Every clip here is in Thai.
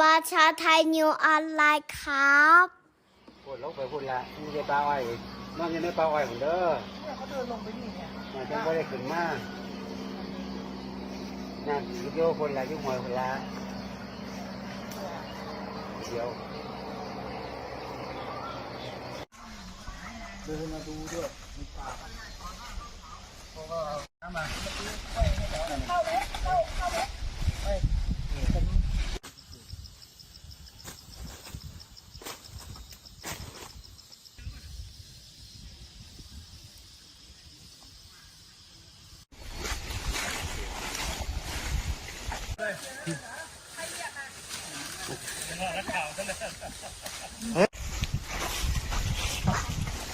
ประชาไทยนิวออนไลน์ครับพูดลงไปพูดละมีแต่ปลาอ้อยนอนอยู่ในปลาอ้อยผมเด้อเขาเดินลงไปนี่เนี่ยมันจังไม่ได้ขึ้นมากนั่นวิดีโอคนละยุ่งหอยคนละเดี๋ยวเดินมาดูด้วยมีปลาเพราะว่าน้ำมา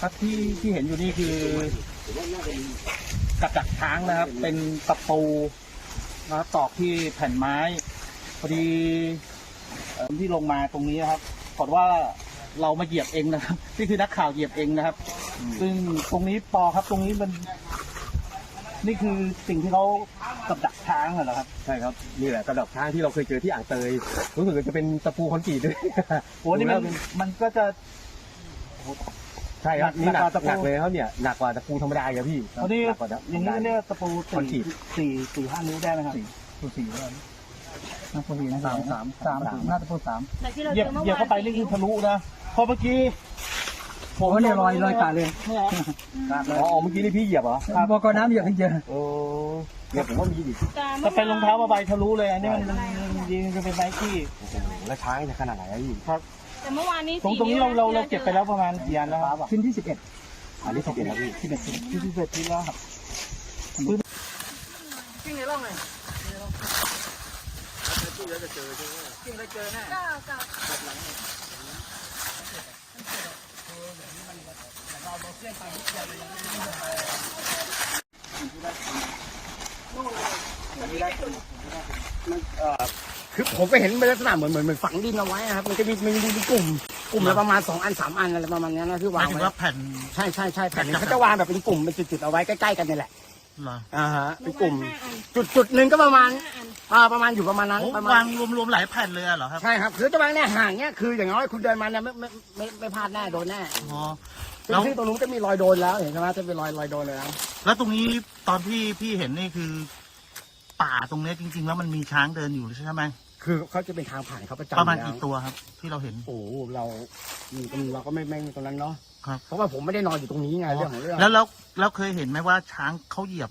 ครับที่ที่เห็นอยู่นี่คือกับดักช้างนะครับ เป็นตะปูนะครับตอกที่แผ่นไม้พอดีเอ่อที่ลงมาตรงนี้นะครับปรากฏว่าเรามาเหยียบเองนะครับนี่คือนักข่าวเหยียบเองนะครับ ซึ่งตรงนี้ปอครับตรงนี้มัน นี่คือสิ่งที่เขากับดักช้างเหรอครับใช่ครับนี่แหละกระดอกช้างที่เราเคยเจอที่อ่างเตยรู้สึกว่าจะเป็นตะปูคอนกรีตด้วย โอ้นี่มันมันก็จะ ใช่ครับหนักนี่หนักหนักกว่าตะปู หนักเลยครับเนี่ยหนักกว่าตะปูธรรมดาอีกครับพี่อันนี้หนักกว่าอย่างนี้เนี่ยตะปูคอนกรีสี่ต สี่สี่ห้านิ้วได้ไหมครับสี่สี่ได้น่าจะสี่นะสามสามสามน่าจะพูดสามเหยียบเหยียบเข้าไปนี่คือทะลุนะเพราะเมื่อกี้ ผมเนี่ยรอยรอยกาดเลยกาดเลยอ๋อเมื่อกี้นี่พี่เหยียบเหรอครับบอกน้ำเหยียบให้เจอโอ้เนี่ยผมว่ามีดิถ้าเป็นรองเท้ามาใบทะลุเลยอันนี้มันมันยิงจะเป็นไนกี้โอ้โหแล้วช้างจะขนาดไหนอะพี่ครับแต่เมื่อวานนี้ตรงตรงนี้เราเราเราเก็บไปแล้วประมาณกี่อันแล้วครับชิ้นที่สิบเอ็ดอันนี้สิบเอ็ดแล้วพี่สิบเอ็ดชิ้นที่สิบเอ็ดชิ้นแล้วครับกิ้งในร่องเลยกิ้งได้เจอแน่ก็ก็ คือผมก็เห็นเป็นลักษณะเหมือนเหมือนเหมือนฝังดินเอาไว้อะครับ มันจะมีมันมีเป็นกลุ่ม กลุ่มละประมาณสองอันสามอันอะไรประมาณเนี้ยนะที่วางถึงไว้ว่าแผ่น ใช่ใช่ใช่แผ่นเขาจะวางแบบเป็นกลุ่มเป็นจุดๆเอาไว้ใกล้ๆกันนี่แหละเหรอ อ่าฮะเป็นกลุ่มห้าอันจุดจุดหนึ่งก็ประมาณห้า อันอ่าประมาณอยู่ประมาณนั้นโอ้ประมาณวางรวมๆหลายแผ่นเลยอะเหรอครับ ใช่ครับคือจะวางเนี่ยห่างเนี่ยคืออย่างน้อยคุณเดินมาเนี่ยไม่ไม่ไม่ไม่พลาดแน่โดนแน่อ๋อ ซึ่งแล้ว ซึ่งตรงนู้นก็มีรอยโดนแล้วเห็นไหมจะเป็นรอยรอยโดนเลยแล้ว แล้วตรงนี้ตอนที่พี่เห็นนี่คือ ป่าตรงเนี้ยจริง ๆ แล้วมันมีช้างเดินอยู่ใช่ไหมคือเขาจะเป็นทางผ่านเขาประจำประมาณอยู่กี่แล้วตัวครับ ที่เราเห็น โอ้โหเราอืมเราก็ไม่ไม่ตรงนั้นเนาะครับ เพราะว่าผมไม่ได้นอนอยู่ตรงนี้ไงเรื่องของเรื่อง แล้วแล้วแล้วเคยเห็นไหมว่าช้างเขาเหยียบ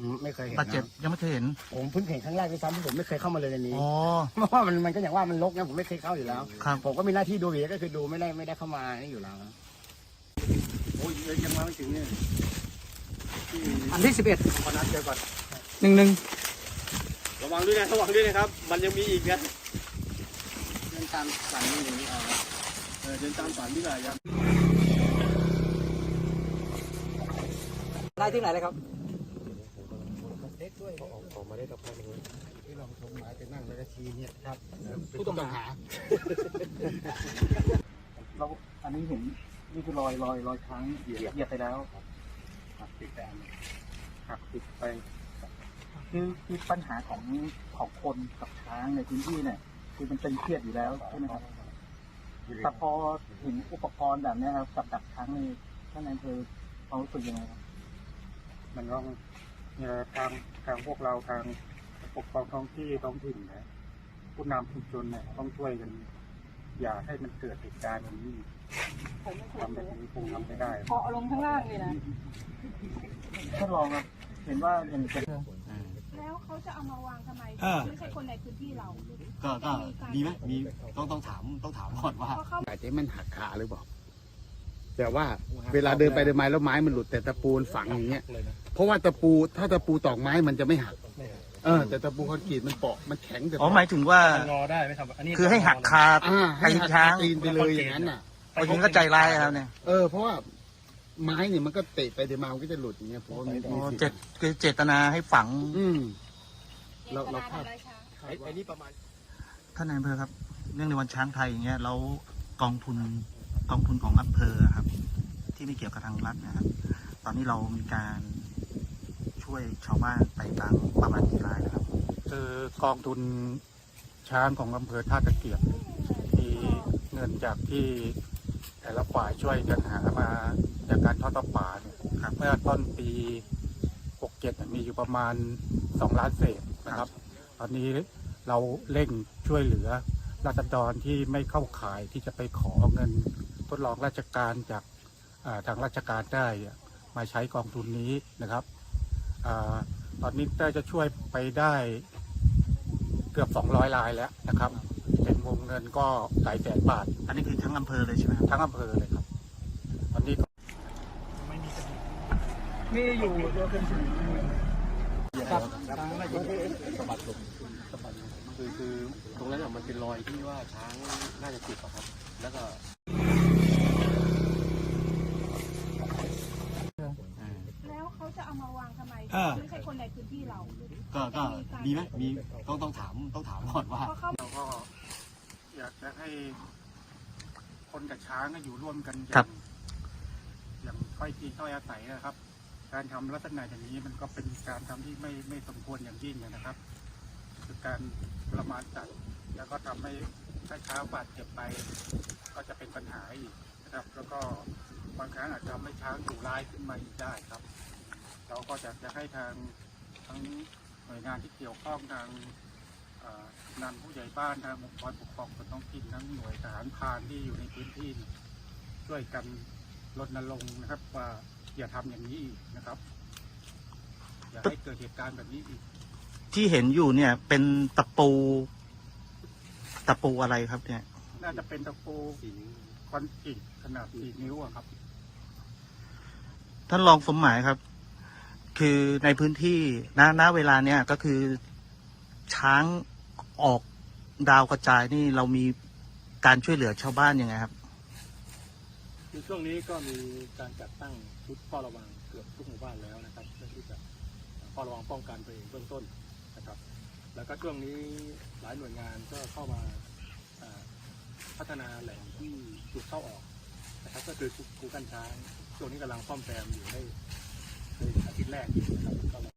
อืมไม่เคยเห็นบาดเจ็บนะยังไม่เคยเห็นผมเพิ่งเห็นครั้งแรกด้วยซ้ำที่ผมไม่เคยเข้ามาเลยในนี้อ๋อ เพราะว่ามันมันก็อย่างว่ามันรกเนี่ยผมไม่เคยเข้าอยู่แล้ว ครับ ผมก็มีหน้าที่ดูอยู่ก็คือดูไม่ได้ไม่ได้เข้ามานี่อยู่แล้วโอ้ยยังมาไม่ถึงเนี่ยอันที่สิบเอ็ดพอนัดเจอก่อนหนึ่งหนึ่งระวังด้วยนะระวังด้วยนะครับ มันยังมีอีกนะเดินตามฝันนี่อย่างนี้เอาเออเดินตามฝันดีกว่าอย่าได้ที่ไหนเลยครับ ออกมาได้สักพักหนึงที่เราชมหมายไปนั่งแล้วก็ชี้เนี่ยครับผู้ต้องหา เราอันนี้เห็นนี่คือรอยรอยรอยช้างเหยียบเหยียบไปแล้วหักติดแต่หักติดไป คือคือปัญหาของของคนกับช้างในพื้นที่เนี่ย คือมันเป็นเครียดอยู่แล้วใช่ไหมครับแต่พอเห็นอุปกรณ์แบบเนี้ยครับกับดักช้างในท่านนายอำเภอเขารู้สึกยังไงครับ มันต้องเอ่อ ทางทางพวกเราทางปกครองท้องที่ท้องถิ่นนะผู้นำชุมชนเนี่ยต้องช่วยกัน อย่าให้มันเกิดเหตุการณ์อย่างนี้ทำแบบนี้คงทำไม่ได้พอลงข้างล่างเลยนะท่านรองครับเห็นว่าอย่างเป็นแล้วเขาจะเอามาวางทำไมอ่าไม่ใช่คนในพื้นที่เรา ก็ก็มีไหมมีต้องต้องถามต้องถามก่อนว่าเพราะเขาอาจจะมันหักขาหรือเปล่า แต่ว่าเวลาเดินไปเดินมาแล้วไม้มันหลุดแต่ตะปูมันฝังอย่างเงี้ย เพราะว่าตะปูถ้าตะปูตอกไม้มันจะไม่หักเออแต่ตะปูคอนกรีตมันเปาะมันแข็งแต่อ๋อหมายถึงว่ารอได้ไหมครับ อันนี้คือให้หักคาอ่าให้ตีนหักช้างตีนไปเลยอย่างนั้นน่ะเอาจริงก็ใจร้ายครับเนี่ยเออ เพราะว่าไม้เนี่ยมันก็เตะไปเดี๋ยวมามันก็จะหลุดอย่างเงี้ยเพราะว่ามีอ๋อมีเจสิตทธิ์คือเจตนาให้ฝังอืม เราเราเราคาด ไอ้ไอ้นี่ประมาณ ท่านนายอำเภอครับเนื่องในวันช้างไทยอย่างเงี้ยแล้วกองทุน กองทุนของอำเภอครับ ที่ไม่เกี่ยวกับทางรัฐนะครับ ตอนนี้เรามีการช่วยชาวบ้านไปบางประมาณกี่รายนะครับ คือกองทุนช้างของอำเภอท่าตะเกียบมีเงินจากที่แต่ละฝ่ายช่วยกันหามาจากการทอดประป่าเนี่ยเมื่อต้นปี 67 มีอยู่ประมาณ 2 ล้านเศษนะครับ ตอนนี้เราเร่งช่วยเหลือราษฎรที่ไม่เข้าข่ายที่จะไปขอเงิน ทดลองราชการจากอ่าทางราชการได้อะมาใช้กองทุนนี้นะครับอาตอนนี้ได้จะช่วยไปได้เกือบ 200รายแล้วนะครับ เป็นวงเงินก็หลายแสนบาท อันนี้คือทั้งอำเภอเลยใช่ไหมครับทั้งอำเภอเลยครับตอนนี้ก็นี่อยู่ตัวเป็นสิครับคือคือตรงนั้นอะมันเป็นรอยที่ว่าช้างน่าจะติดอะครับ แล้วก็ แล้วเขาจะเอามาวางทำไมเออ ไม่ใช่คนในพื้นที่เรา ก็ก็มีไหมมีต้องต้องถามต้องถามก่อนว่า เพราะเขา เราก็อยากจะให้คนกับช้างก็อยู่ร่วมกันอครัย่าบงอย่างค่อยกินค่อยอาศัยนะครับ การทำลักษณะอย่างนี้มันก็เป็นการทำที่ไม่ไม่สมควรอย่างยิ่งนะครับ คือการประมาทสัตว์แล้วก็ทำให้ถ้าช้างบาดเจ็บไป ก็จะเป็นปัญหาอีกนะครับ แล้วก็บางครั้งอาจจะทำให้ช้างถูร้ายขึ้นมาอีกได้ครับ เราก็จะจะให้ทางทั้งหน่วยงานที่เกี่ยวข้องทางเอ่อนำผู้ใหญ่บ้านทางองค์กรปกครองส่วนท้องถิ่นทั้งหน่วยทหารพรานที่อยู่ในพื้นที่นี่ช่วยกันรณรงค์นะครับว่าอย่าทำอย่างนี้อีกนะครับ อย่าให้เกิดเหตุการณ์แบบนี้อีก ที่เห็นอยู่เนี่ย เป็นตะปู ตะปูอะไรครับ เนี่ย น่าจะเป็นตะปูคอนกรีตขนาดสี่นิ้วอะครับ ท่านรองสมหมายครับ คือในพื้นที่ณณเวลาเนี้ยก็คือช้างออกดาวกระจายนี่เรามีการช่วยเหลือชาวบ้านยังไงครับในช่วงนี้ก็มีการจัดตั้งชุดเฝ้าระวังเกือบทุกหมู่บ้านแล้วนะครับเพื่อที่จะเฝ้าระวังป้องกันตัวเองเบื้องต้นนะครับ แล้วก็ช่วงนี้หลายหน่วยงานก็เข้ามาพัฒนาแหล่งที่จุดเข้าออกนะครับ ก็คือคูกันช้างช่วงนี้กำลังซ่อมแซมอยู่ในในอา 那。